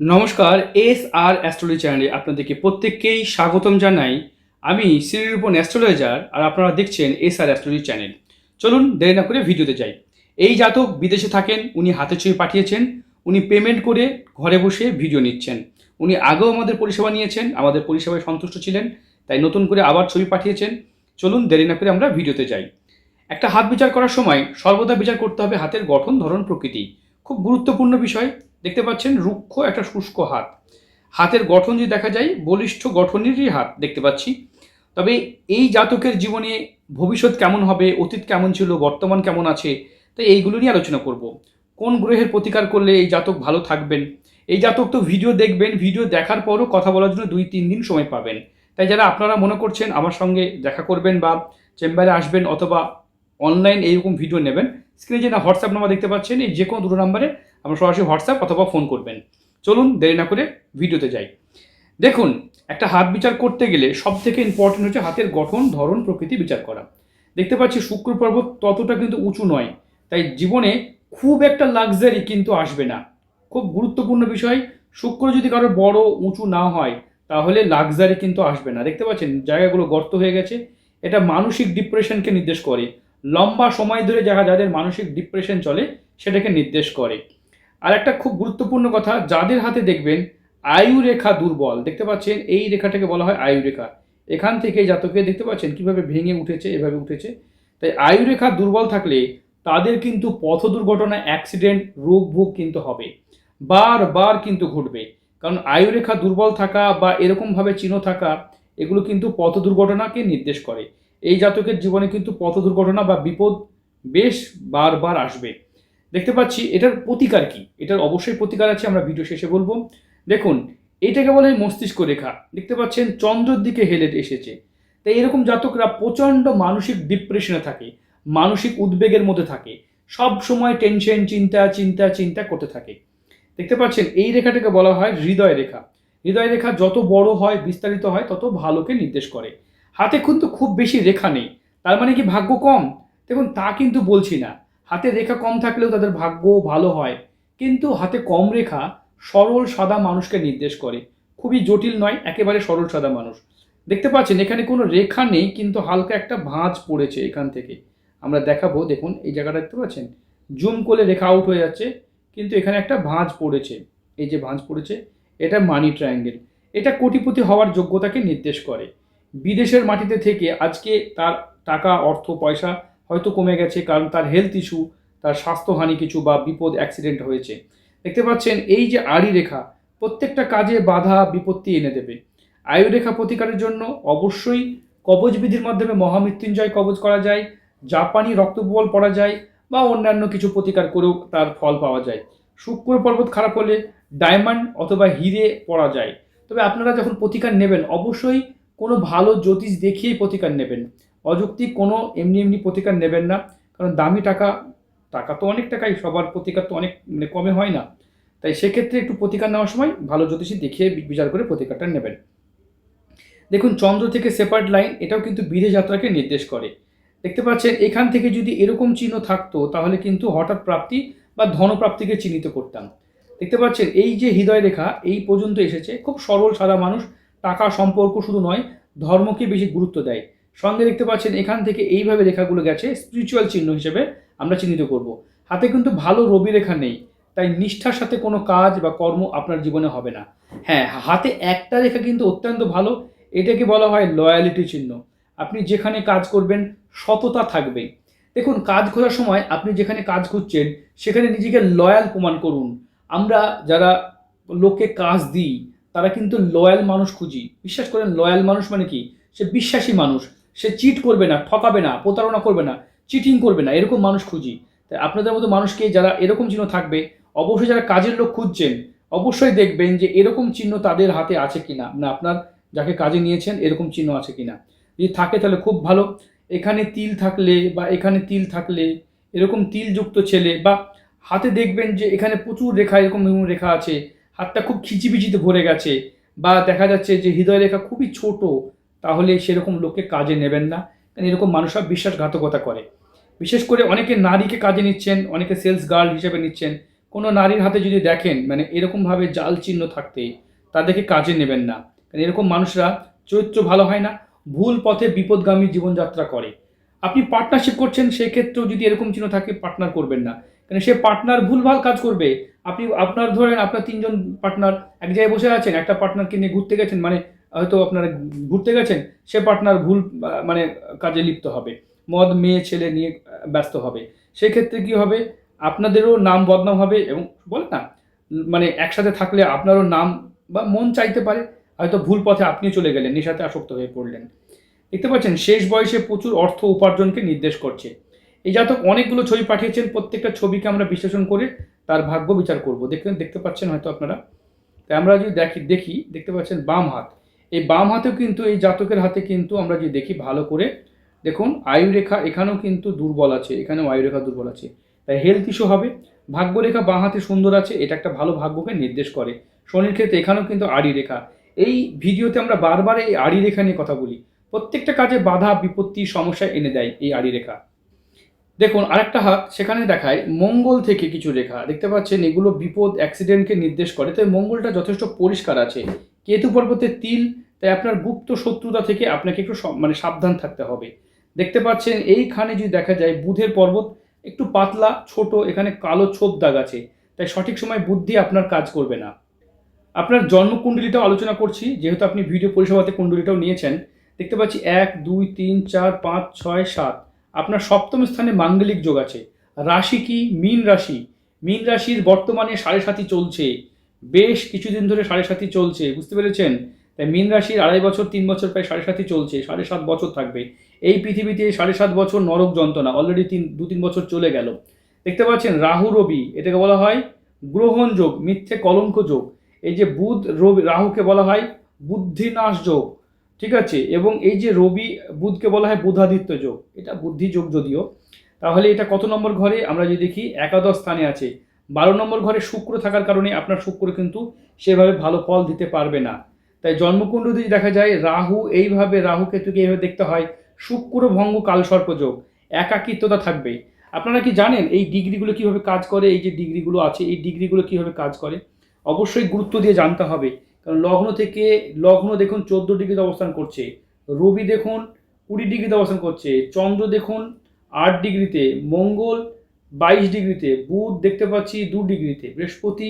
নমস্কার এস আর অ্যাস্ট্রোলজি চ্যানেলে আপনাদেরকে প্রত্যেককেই স্বাগতম জানাই। আমি শ্রীরূপন অ্যাস্ট্রোলজার আর আপনারা দেখছেন এস আর অ্যাস্ট্রোলজি চ্যানেল চলুন দেরি না করে ভিডিওতে যাই। এই জাতক বিদেশে থাকেন, উনি হাতে ছবি পাঠিয়েছেন, উনি পেমেন্ট করে ঘরে বসে ভিডিও নিচ্ছেন। উনি আগেও আমাদের পরিষেবা নিয়েছেন, আমাদের পরিষেবায় সন্তুষ্ট ছিলেন, তাই নতুন করে আবার ছবি পাঠিয়েছেন। চলুন দেরি না করে আমরা ভিডিওতে যাই। একটা হাত বিচার করার সময় সর্বদা বিচার করতে হবে হাতের গঠন, ধরন, প্রকৃতি। খুব গুরুত্বপূর্ণ বিষয়। দেখতে পাচ্ছেন রুক্ষ একটা শুষ্ক হাত। হাতের গঠন যদি দেখা যায়, বলিষ্ঠ গঠনেরই হাত দেখতে পাচ্ছি। তবে এই জাতকের জীবনে ভবিষ্যৎ কেমন হবে, অতীত কেমন ছিল, বর্তমান কেমন আছে তাই এইগুলো নিয়ে আলোচনা করব। কোন গ্রহের প্রতিকার করলে এই জাতক ভালো থাকবেন? এই জাতক তো ভিডিও দেখবেন, ভিডিও দেখার পরও কথা বলার জন্য দুই তিন দিন সময় পাবেন। তাই যারা আপনারা মনে করছেন আমার সঙ্গে দেখা করবেন বা চেম্বারে আসবেন অথবা অনলাইন এইরকম ভিডিও নেবেন স্ক্রিনে যে হোয়াটসঅ্যাপ নাম্বার দেখতে পাচ্ছেন, এই যে কোনো দুটো নাম্বারে আমরা সরাসরি হোয়াটসঅ্যাপ অথবা ফোন করবেন। চলুন, দেরি না করে ভিডিওতে যাই। দেখুন, একটা হাত বিচার করতে গেলে সব থেকে ইম্পর্টেন্ট হচ্ছে হাতের গঠন, ধরন, প্রকৃতি বিচার করা। দেখতে পাচ্ছি, শুক্র পর্বত ততটা কিন্তু উঁচু নয়, তাই জীবনে খুব একটা লাক্সারি কিন্তু আসবে না। খুব গুরুত্বপূর্ণ বিষয়, শুক্র যদি কারোর বড়, উঁচু না হয়, তাহলে লাক্সারি কিন্তু আসবে না। দেখতে পাচ্ছেন, জায়গাগুলো গর্ত হয়ে গেছে, এটা মানসিক ডিপ্রেশনকে নির্দেশ করে। লম্বা সময় ধরে যারা যাদের মানসিক ডিপ্রেশন চলে, সেটাকে নির্দেশ করে। আর একটা খুব গুরুত্বপূর্ণ কথা, যাদের হাতে দেখবেন আয়ু রেখা দুর্বল, দেখতে পাচ্ছেন এই রেখাটাকে বলা হয় আয়ু রেখা। এখান থেকে জাতকে দেখতে পাচ্ছেন কীভাবে ভেঙে উঠেছে, এভাবে উঠেছে। তাই আয়ু রেখা দুর্বল থাকলে তাদের কিন্তু পথ দুর্ঘটনা অ্যাক্সিডেন্ট রোগ ভোগ কিন্তু হবে। বারবার কিন্তু ঘটবে। কারণ আয়ু রেখা দুর্বল থাকা বা এরকমভাবে চিহ্ন থাকা, এগুলো কিন্তু পথ দুর্ঘটনাকে নির্দেশ করে। এই জাতকের জীবনে কিন্তু পথ দুর্ঘটনা বা বিপদ বেশ বারবার আসবে। দেখতে পাচ্ছি, এটার প্রতিকার কি? এটার অবশ্যই প্রতিকার আছে, আমরা ভিডিও শেষে বলব। দেখুন এটাকে বলে মস্তিষ্ক রেখা। দেখতে পাচ্ছেন, চন্দ্রের দিকে হেলে এসেছে। তাই এরকম জাতকরা প্রচণ্ড মানসিক ডিপ্রেশনে থাকে, মানসিক উদ্বেগের মধ্যে থাকে, সব সময় টেনশন চিন্তা চিন্তা চিন্তা করতে থাকে। দেখতে পাচ্ছেন, এই রেখাটাকে বলা হয় হৃদয় রেখা। হৃদয় রেখা যত বড় হয়, বিস্তারিত হয়, তত ভালোকে নির্দেশ করে। হাতে কিন্তু খুব বেশি রেখা নেই। তার মানে কি ভাগ্য কম? দেখুন, তা কিন্তু বলছি না। হাতে রেখা কম থাকলেও তাদের ভাগ্য ভালো হয়। কিন্তু হাতে কম রেখা সরল, সাদা মানুষকে নির্দেশ করে। খুবই জটিল নয়, একেবারে সরল, সাদা মানুষ। দেখতে পাচ্ছেন, এখানে কোনো রেখা নেই, কিন্তু হালকা একটা ভাঁজ পড়েছে এখান থেকে। আমরা দেখাবো, দেখুন, এই জায়গাটা দেখতে পাচ্ছেন? জুম করলে রেখা আউট হয়ে যাচ্ছে, কিন্তু এখানে একটা ভাঁজ পড়েছে। এই যে ভাঁজ পড়েছে, এটা মানি ট্রায়াঙ্গেল এটা কোটিপতি হওয়ার যোগ্যতাকে নির্দেশ করে। বিদেশের মাটিতে থেকে আজকে তার টাকা, অর্থ, পয়সা হয়তো কমে গেছে কারণ তার হেলথ ইস্যু তার স্বাস্থ্যহানি কিছু বা বিপদ অ্যাক্সিডেন্ট হয়েছে। দেখতে পাচ্ছেন, এই যে আড়ি রেখা, প্রত্যেকটা কাজে বাধা, বিপত্তি এনে দেবে। আয়ু রেখা প্রতিকারের জন্য অবশ্যই কবচ বিধির মাধ্যমে মহামৃত্যুঞ্জয় কবচ করা যায়, জাপানি রক্তবল পড়া যায় বা অন্যান্য কিছু প্রতিকার করেও তার ফল পাওয়া যায়। শুক্র পর্বত খারাপ হলে ডায়মন্ড অথবা হিরে পড়া যায়। তবে আপনারা যখন প্রতিকার নেবেন, অবশ্যই কোনো ভালো জ্যোতিষ দেখিয়েই প্রতিকার নেবেন। অযৌক্তিক কোনো এমনি এমনি প্রতিকার নেবেন না। কারণ দামি টাকা টাকা তো অনেক টাকাই, সবার প্রতিকার তো অনেক মানে কমে হয় না। তাই সেক্ষেত্রে একটু প্রতিকার নেওয়ার সময় ভালো জ্যোতিষী দেখিয়ে বিচার করে প্রতিকারটা নেবেন। দেখুন, চন্দ্র থেকে সেপারেট লাইন, এটাও কিন্তু বিদেশ যাত্রাকে নির্দেশ করে। দেখতে পাচ্ছেন, এখান থেকে যদি এরকম চিহ্ন থাকতো, তাহলে কিন্তু হঠাৎ প্রাপ্তি বা ধনপ্রাপ্তিকে চিহ্নিত করতাম। দেখতে পাচ্ছেন, এই যে হৃদয় রেখা এই পর্যন্ত এসেছে। খুব সরল, সাদা মানুষ টাকা সম্পর্ক শুধু নয়, ধর্মকে বেশি গুরুত্ব দেয়। সঙ্গে দেখতে পাচ্ছেন, এখান থেকে এইভাবে রেখাগুলো গেছে স্পিরিচুয়াল চিহ্ন হিসেবে আমরা চিহ্নিত করব। হাতে কিন্তু ভালো রবি রেখা নেই, তাই নিষ্ঠার সাথে কোনো কাজ বা কর্ম আপনার জীবনে হবে না। হ্যাঁ হাতে একটা রেখা কিন্তু অত্যন্ত ভালো, এটাকে বলা হয় লয়ালিটি চিহ্ন। আপনি যেখানে কাজ করবেন, সততা থাকবে। দেখুন, কাজ খোঁজার সময় আপনি যেখানে কাজ খুঁজছেন, সেখানে নিজেকে লয়াল প্রমাণ করুন। আমরা যারা লোককে কাজ দিই তারা কিন্তু লয়াল মানুষ খুঁজি। বিশ্বাস করেন লয়াল মানুষ মানে কি? সে বিশ্বাসী মানুষ। সে চিট করবে না, ঠকাবে না, প্রতারণা করবে না চিটিং করবে না, এরকম মানুষ খুঁজি। তাই আপনাদের মতো মানুষকে যারা এরকম চিহ্ন থাকবে, অবশ্যই যারা কাজের লোক খুঁজছেন, অবশ্যই দেখবেন যে এরকম চিহ্ন তাদের হাতে আছে কি না না আপনার যাকে কাজে নিয়েছেন, এরকম চিহ্ন আছে কি না যদি থাকে তাহলে খুব ভালো। এখানে তিল থাকলে বা এখানে তিল থাকলে, এরকম তিলযুক্ত ছেলে বা হাতে দেখবেন যে এখানে প্রচুর রেখা, এরকম এরকম রেখা আছে। হাতটা খুব খিচিবিচিতে ভরে গেছে বা দেখা যাচ্ছে যে হৃদয় রেখা খুবই ছোট, তাহলে সেরকম লোককে কাজে নেবেন না। কারণ এরকম মানুষরা বিশ্বাসঘাতকতা করে। বিশেষ করে অনেকে নারীকে কাজে নিচ্ছেন, অনেকে সেলস গার্ল হিসেবে নিচ্ছেন। কোনো নারীর হাতে যদি দেখেন মানে এরকমভাবে জাল চিহ্ন থাকতে, তাদেরকে কাজে নেবেন না। কারণ এরকম মানুষরা চরিত্র ভালো হয় না, ভুল পথে বিপদগামী জীবনযাত্রা করে। আপনি পার্টনারশিপ করছেন, সেক্ষেত্রেও যদি এরকম চিহ্ন থাকে পার্টনার করবেন না। কারণ সে পার্টনার ভুলভাল কাজ করবে আপনি, আপনার ধরেন আপনার তিনজন পার্টনার এক জায়গায় বসে আছেন, একটা পার্টনারকে নিয়ে ঘুরতে গেছেন মানে হয়তো আপনারা ঘুরতে গেছেন, সে পার্টনার ভুল মানে কাজে লিপ্ত হবে। মদ, মেয়ে, ছেলে নিয়ে ব্যস্ত হবে। সেক্ষেত্রে কি হবে? আপনাদেরও নাম বদনাম হবে এবং বলে না মানে একসাথে থাকলে আপনারও নাম বা মন চাইতে পারে, হয়তো ভুল পথে আপনি চলে গেলেন, নেশাতে আসক্ত হয়ে পড়লেন। দেখতে পাচ্ছেন, শেষ বয়সে প্রচুর অর্থ উপার্জনকে নির্দেশ করছে। এই জাতক অনেকগুলো ছবি পাঠিয়েছেন, প্রত্যেকটা ছবিকে আমরা বিশ্লেষণ করে তার ভাগ্য বিচার করব। দেখতে দেখতে পাচ্ছেন হয়তো আপনারা। তাই আমরা যদি দেখি দেখি, দেখতে পাচ্ছেন বাম হাত। এই বাম হাতেও কিন্তু, এই জাতকের হাতে কিন্তু আমরা যদি দেখি ভালো করে, দেখুন, আয়ুরেখা এখানেও কিন্তু দুর্বল আছে, এখানেও আয়ুরেখা দুর্বল আছে। তাই হেলথ ইস্যু হবে। ভাগ্যরেখা বাঁ হাতে সুন্দর আছে, এটা একটা ভালো ভাগ্যকে নির্দেশ করে। শনির ক্ষেত্রে এখানেও কিন্তু আড়ি রেখা। এই ভিডিওতে আমরা বারবার এই আড়ি রেখা নিয়ে কথা বলি। প্রত্যেকটা কাজে বাধা, বিপত্তি, সমস্যা এনে দেয় এই আড়ি রেখা। দেখুন, আরেকটা হাত সেখানে দেখায় মঙ্গল থেকে কিছু রেখা। দেখতে পাচ্ছেন, এগুলো বিপদ অ্যাক্সিডেন্টকে নির্দেশ করে। তাই মঙ্গলটা যথেষ্ট পরিষ্কার আছে। কেতু পর্বতের তিল, তাই আপনার গুপ্ত শত্রুতা থেকে আপনাকে একটু মানে সাবধান থাকতে হবে। দেখতে পাচ্ছেন, এইখানে যদি দেখা যায় বুধের পর্বত একটু পাতলা, ছোট, এখানে কালো ছোপ দাগ আছে। তাই সঠিক সময় বুদ্ধি আপনার কাজ করবে না। আপনার জন্মকুণ্ডলিটাও আলোচনা করছি, যেহেতু আপনি ভিডিও পরিষেবাতে কুণ্ডলিটাও নিয়েছেন। দেখতে পাচ্ছি, এক, দুই, তিন, চার, পাঁচ, ছয়, সাত। আপনার সপ্তম স্থানে মাঙ্গলিক যোগ আছে। রাশি কি? মীন রাশি। মীন রাশির বর্তমানে সাড়ে সাতি চলছে। বেশ কিছুদিন ধরে সাড়ে সাতি চলছে, বুঝতে পেরেছেন? তাই মীন রাশির আড়াই বছর, তিন বছর প্রায় সাড়ে সাতি চলছে, সাড়ে সাত বছর থাকবে। এই পৃথিবীতে সাড়ে সাত বছর নরক যন্ত্রণা অলরেডি তিন, দু, তিন বছর চলে গেল। দেখতে পাচ্ছেন, রাহু, রবি, এটাকে বলা হয় গ্রহণ যোগ, মিথ্যে কলঙ্ক যোগ। এই যে বুধ, রবি, রাহুকে বলা হয় বুদ্ধিনাশ যোগ। ঠিক আছে? এবং এই যে রবি বুধকে বলা হয় বুধাদিত্য যোগ, এটা বুদ্ধি যোগ যদিও, তাহলে এটা কত নম্বর ঘরে? আমরা যদি দেখি, একাদশ স্থানে আছে। বারো নম্বর ঘরে শুক্র থাকার কারণে আপনার শুক্র কিন্তু সেভাবে ভালো ফল দিতে পারবে না। তাই জন্মকুণ্ড যদি দেখা যায়, রাহু এইভাবে, রাহু কেতুকে এইভাবে দেখতে হয়, শুক্র ভঙ্গ কালসর্প যোগ, একাকিত্বতা থাকবে। আপনারা কি জানেন এই ডিগ্রিগুলো কীভাবে কাজ করে? এই যে ডিগ্রিগুলো আছে, এই ডিগ্রিগুলো কীভাবে কাজ করে? অবশ্যই গুরুত্ব দিয়ে জানতে হবে। কারণ লগ্ন থেকে লগ্ন দেখুন চোদ্দ ডিগ্রিতে অবস্থান করছে, রবি দেখুন কুড়ি ডিগ্রিতে অবস্থান করছে, চন্দ্র দেখুন আট ডিগ্রিতে, মঙ্গল বাইশ ডিগ্রিতে, বুধ দেখতে পাচ্ছি দু ডিগ্রিতে, বৃহস্পতি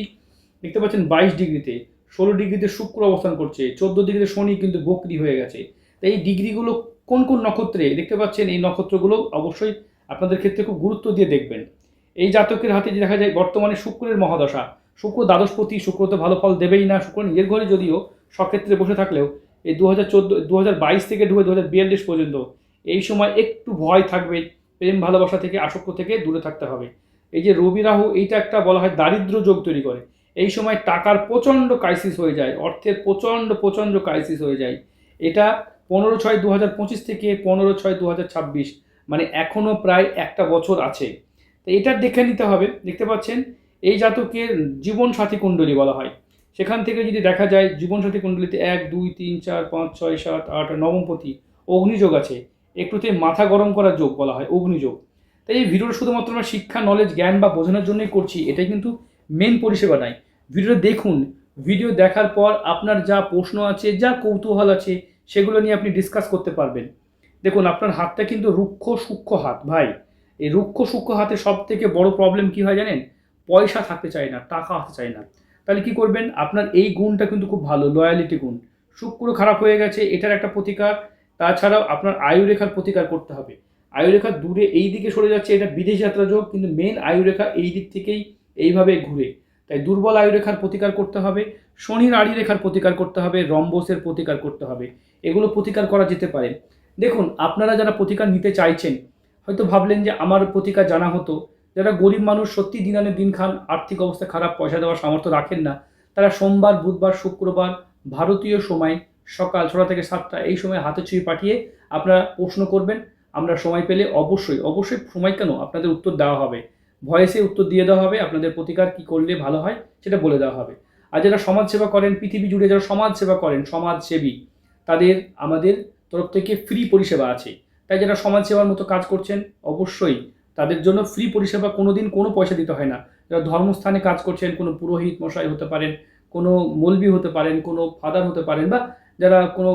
দেখতে পাচ্ছেন বাইশ ডিগ্রিতে, ষোলো ডিগ্রিতে শুক্র অবস্থান করছে, চোদ্দ ডিগ্রিতে শনি কিন্তু বকরি হয়ে গেছে। তাই এই ডিগ্রিগুলো কোন কোন নক্ষত্রে দেখতে পাচ্ছেন, এই নক্ষত্রগুলো অবশ্যই আপনাদের ক্ষেত্রে খুব গুরুত্ব দিয়ে দেখবেন। এই জাতকের হাতে যে দেখা যায় বর্তমানে শুক্রের মহাদশা শুক্র দ্বাদশপতি শুক্র তো ভালো ফল দেবেই না, শুক্র নিজের ঘরে যদিও সক্ষেত্রে বসে থাকলেও এই দু হাজার চোদ্দ দু হাজার বাইশ থেকে দু হাজার বিয়াল্লিশ পর্যন্ত এই সময় একটু ভয় থাকবে, প্রেম, ভালোবাসা থেকে, আসক্ত থেকে দূরে থাকতে হবে। এই যে রবি রাহু, এইটা একটা বলা হয় দারিদ্র যোগ তৈরি করে। এই সময় টাকার প্রচণ্ড ক্রাইসিস হয়ে যায়, অর্থের প্রচণ্ড প্রচণ্ড ক্রাইসিস হয়ে যায়। এটা পনেরো ছয় দু হাজার পঁচিশ থেকে পনেরো ছয় দু হাজার ছাব্বিশ মানে এখনও প্রায় একটা বছর আছে। তো এটা দেখে নিতে হবে, দেখতে পাচ্ছেন? এই জাতকের জীবনসাথী কুণ্ডলী বলা হয়। সেখান থেকে যদি দেখা যায় জীবনসাথী কুণ্ডলিতে এক, দুই, তিন, চার, পাঁচ, ছয়, সাত, আট নবমপতি অগ্নিযোগ আছে। একটুতে মাথা গরম করার যোগ বলা হয়, অগ্নিযোগ। তাই এই ভিডিওটা শুধুমাত্র আমরা শিক্ষা নলেজ জ্ঞান বা বোঝানোর জন্যই করছি, এটাই কিন্তু মেন পরিষেবা নয়। ভিডিওটা দেখুন ভিডিও দেখার পর আপনার যা প্রশ্ন আছে, যা কৌতূহল আছে, সেগুলো নিয়ে আপনি ডিসকাস করতে পারবেন। দেখুন, আপনার হাতটা কিন্তু রুক্ষ, সূক্ষ্ম হাত, ভাই। এই রুক্ষ, সূক্ষ্ম হাতে সব থেকে বড় প্রবলেম কি হয় জানেন? পয়সা থাকতে চায় না, টাকা আসতে চায় না। তাহলে কি করবেন? আপনার এই গুণটা কিন্তু খুব ভালো লয়ালিটি গুণ। শুক্র খারাপ হয়ে গেছে, এটার একটা প্রতিকার। তাছাড়াও আপনার আয়ুরেখার প্রতিকার করতে হবে। আয়ুরেখা দূরে এই দিকে সরে যাচ্ছে, এটা বিদেশ যাত্রা যোগ, কিন্তু মেন আয়ুরেখা এই দিক থেকেই এইভাবে ঘুরে। তাই দুর্বল আয়ুরেখার প্রতিকার করতে হবে, শনির আড়ি রেখার প্রতিকার করতে হবে, রম্বসের প্রতিকার করতে হবে। এগুলো প্রতিকার করা যেতে পারে। দেখুন, আপনারা যারা প্রতিকার নিতে চাইছেন, হয়তো ভাবলেন যে আমার প্রতিকার জানা হতো যারা গরিব মানুষ সত্যি দিন আনে দিন খান, আর্থিক অবস্থা খারাপ, পয়সা দেওয়ার সামর্থ্য রাখেন না, তারা সোমবার, বুধবার, শুক্রবার ভারতীয় সময় সকাল ছটা থেকে সাতটা এই সময় হাতে ছুঁয়ে পাঠিয়ে আপনারা প্রশ্ন করবেন, আমরা সময় পেলে অবশ্যই অবশ্যই সময় কেন আপনাদের উত্তর দেওয়া হবে? ভয়েসে উত্তর দিয়ে দেওয়া হবে, আপনাদের প্রতিকার কি করলে ভালো হয় সেটা বলে দেওয়া হবে। আর যারা সমাজসেবা করেন, পৃথিবী জুড়ে যারা সমাজসেবা করেন, সমাজসেবী, তাদের, আমাদের তরফ থেকে ফ্রি পরিষেবা আছে। তাই যারা সমাজসেবার মতো কাজ করছেন, অবশ্যই তাদের জন্য ফ্রি পরিষেবা কোনো দিন কোনো পয়সা দিতে হয় না। যারা ধর্মস্থানে কাজ করছেন, কোনো পুরোহিত মশাই হতে পারেন, কোনো মলবি হতে পারেন, কোনো ফাদার হতে পারেন বা যারা কোনো,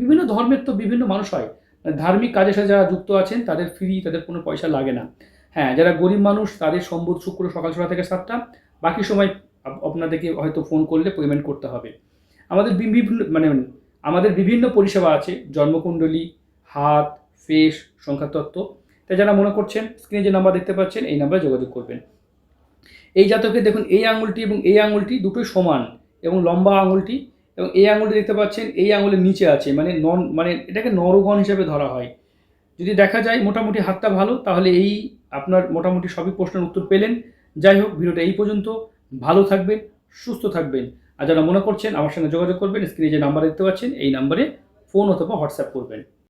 বিভিন্ন ধর্মের তো বিভিন্ন মানুষ হয়। ধার্মিক কাজের সাথে যারা যুক্ত আছেন, তাদের ফ্রি তাদের কোনো পয়সা লাগে না। হ্যাঁ যারা গরিব মানুষ, তাদের সম্বুধ শুক্র সকাল ছটা থেকে সাতটা। বাকি সময় আপনাদেরকে হয়তো ফোন করলে পেমেন্ট করতে হবে। আমাদের বিভিন্ন মানে আমাদের বিভিন্ন পরিষেবা আছে, জন্মকুণ্ডলী, হাত, ফেস, সংখ্যাতত্ত্ব। তাই যারা মনে করছেন স্ক্রিনে যে নাম্বার দেখতে পাচ্ছেন, এই নাম্বারে যোগাযোগ করবেন। এই জাতকে দেখুন, এই আঙুলটি এবং এই আঙুলটি দুটোই সমান এবং লম্বা আঙুলটি এবং এই আঙুলটি দেখতে পাচ্ছেন, এই আঙুলের নিচে আছে মানে নন মানে এটাকে নরগণ হিসেবে ধরা হয়। যদি দেখা যায় মোটামুটি হাতটা ভালো, তাহলে এই আপনার মোটামুটি সবই প্রশ্নের উত্তর পেলেন। যাই হোক, ভিডিওটা এই পর্যন্ত। ভালো থাকবেন, সুস্থ থাকবেন। আর যারা মনে করছেন, আমার সঙ্গে যোগাযোগ করবেন স্ক্রিনে যে নাম্বার দেখতে পাচ্ছেন, এই নাম্বারে ফোন অথবা হোয়াটসঅ্যাপ করবেন।